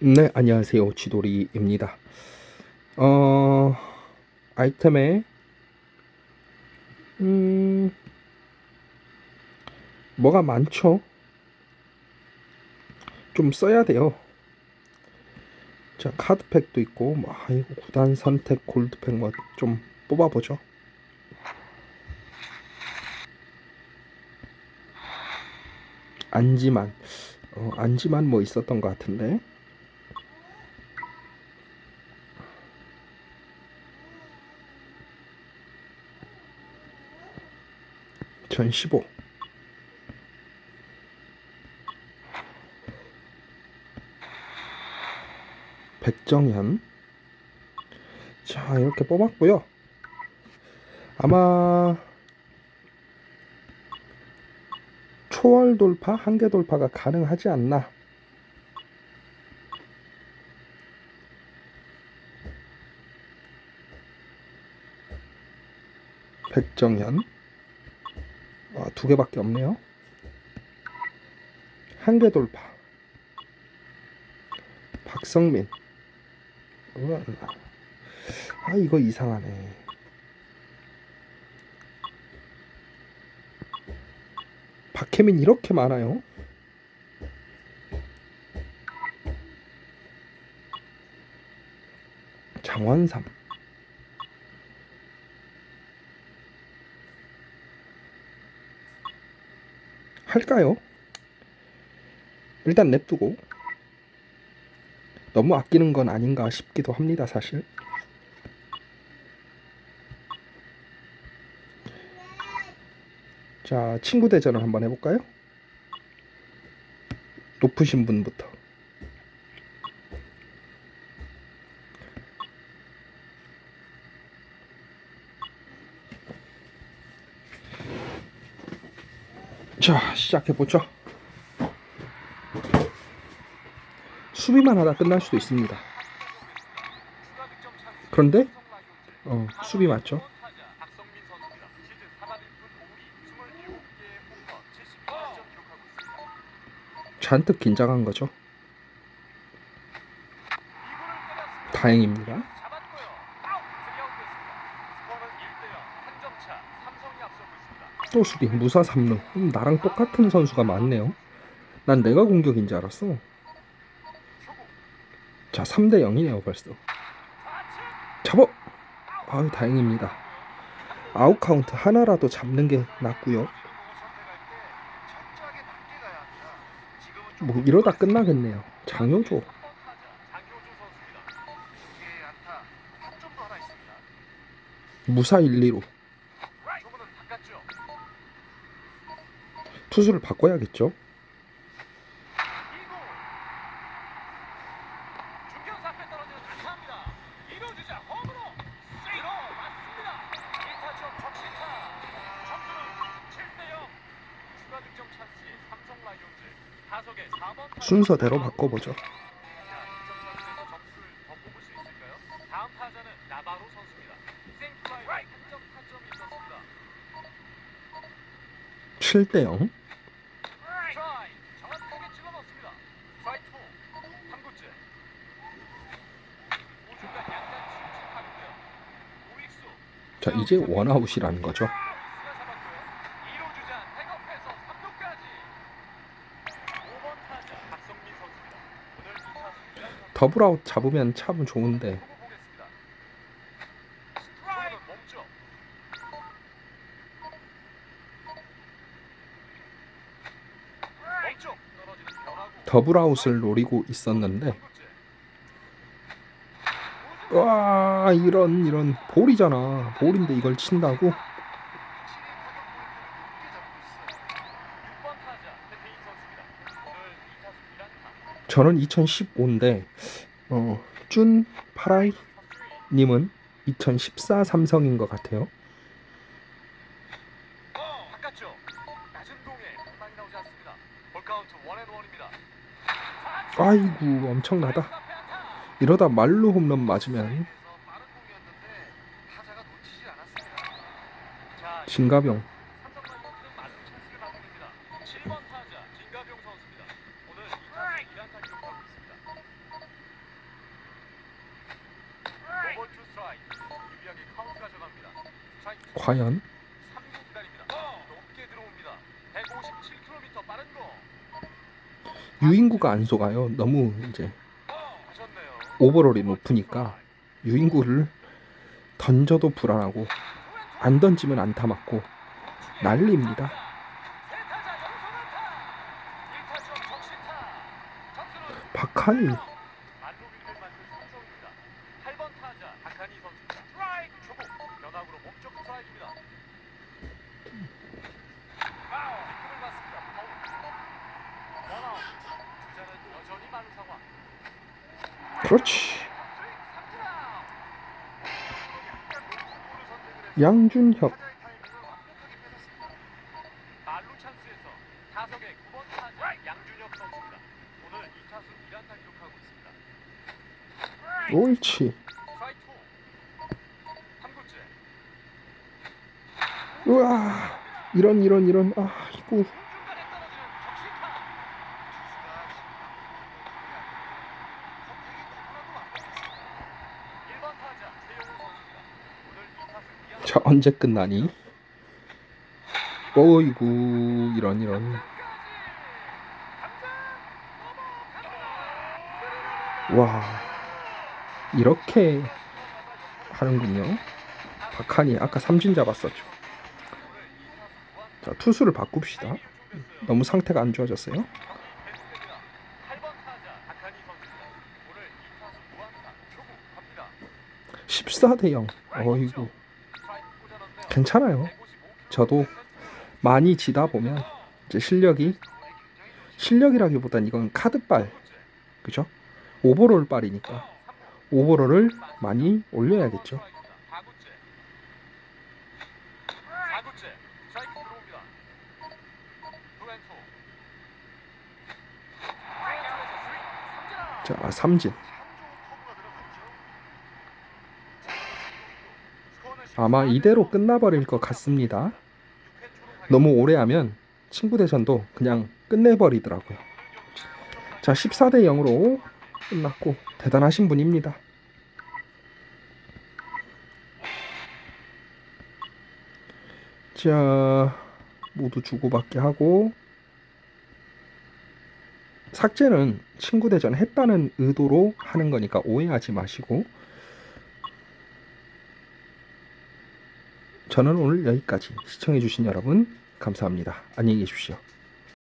네, 안녕하세요. 지돌이입니다. 어, 아이템에, 음, 뭐가 많죠? 좀 써야 돼요. 자, 카드팩도 있고, 뭐, 아이고, 구단 선택 골드팩 뭐, 좀 뽑아보죠. 안지만, 어, 안지만 뭐 있었던 것 같은데. 전 15. 백정현. 자, 이렇게 뽑았고요. 아마 초월 돌파, 한계 돌파가 가능하지 않나. 백정현. 아, 두 개밖에 없네요. 한계 돌파. 박성민. 아, 이거 이상하네. 박혜민 이렇게 많아요? 장원삼. 할까요? 일단 냅두고 너무 아끼는 건 아닌가 싶기도 합니다, 사실. 자, 친구 대전을 한번 해볼까요? 높으신 분부터. 자, 시작해보죠. 수비만 하다 끝날 수도 있습니다. 그런데, 어, 수비 맞죠? 박성민 선수입니다. 시즌 4반 1분 5리 27개의 홈런 78점 기록하고 있습니다. 잔뜩 긴장한 거죠. 다행입니다. 잡았고요. 아웃! 스리아웃 됐습니다. 스코어는 1대 0. 한 점 차. 삼성이 앞서고 수비 무사 3루. 음, 나랑 똑같은 선수가 많네요. 난 내가 공격인 줄 알았어. 자 3대 0이네요 벌써. 잡어! 아유 다행입니다. 아웃 카운트 하나라도 잡는 게 낫고요. 뭐 이러다 끝나겠네요. 장효조. 한번 타자. 장 투수를 바꿔야겠죠. 순서대로 바꿔보죠. 칠대0 자 이제 원아웃이라는 거죠 우익수가 잡았고요. 2루 주자 태업해서 3루까지 5번 타자 박성민 선수입니다. 오늘 2타수 더블아웃 잡으면 참 좋은데. 더블아웃을 노리고 있었는데 3구째. 와 이런 이런 볼이잖아 볼인데 이걸 친다고 저는 2015인데 어, 준 파라이 님은 2014 삼성인 것 같아요. 아이고 엄청나다. 이러다 말로 홈런 맞으면 진가병 과연 유인구가 안 속아요. 너무 이제 오버롤이 높으니까 유인구를 던져도 불안하고 안 던지면 안타 맞고 난리입니다. 세타자 연속 안타. 1타점 적시타. 점수는 박하니 만루비를 만든 삼성입니다. 8번 타자 박한희 선수입니다. 스트라이 그렇지. 스윙 삼진아웃. 볼을 선택을 해서 양준혁 타자의 타이밍을 완벽하게 뺏었 2타수 2안타 자 언제 끝나니? 어이구 이런 이런. 와 이렇게 하는군요. 박하니 아까 삼진 잡았었죠. 자 투수를 바꿉시다. 너무 상태가 안 좋아졌어요. 8번 타자 박한희 선수입니다. 오늘 2타수 무안타 초구 갑니다. 14대 0 어이구 괜찮아요. 155km 저도 많이 지다 보면 이제 실력이 실력이라기보단 이건 카드빨 그죠? 오버롤 빨이니까 오버롤을 많이 올려야겠죠. 4구째 4구째 스트라이크 들어옵니다. 투앤투 자 삼진 아마 이대로 끝나버릴 것 같습니다. 너무 오래 하면 친구 대전도 그냥 끝내버리더라고요. 자 14대 0으로 끝났고 대단하신 분입니다. 자 모두 주고받기 하고 삭제는 친구 대전 했다는 의도로 하는 거니까 오해하지 마시고 저는 오늘 여기까지 시청해주신 여러분 감사합니다. 안녕히 계십시오.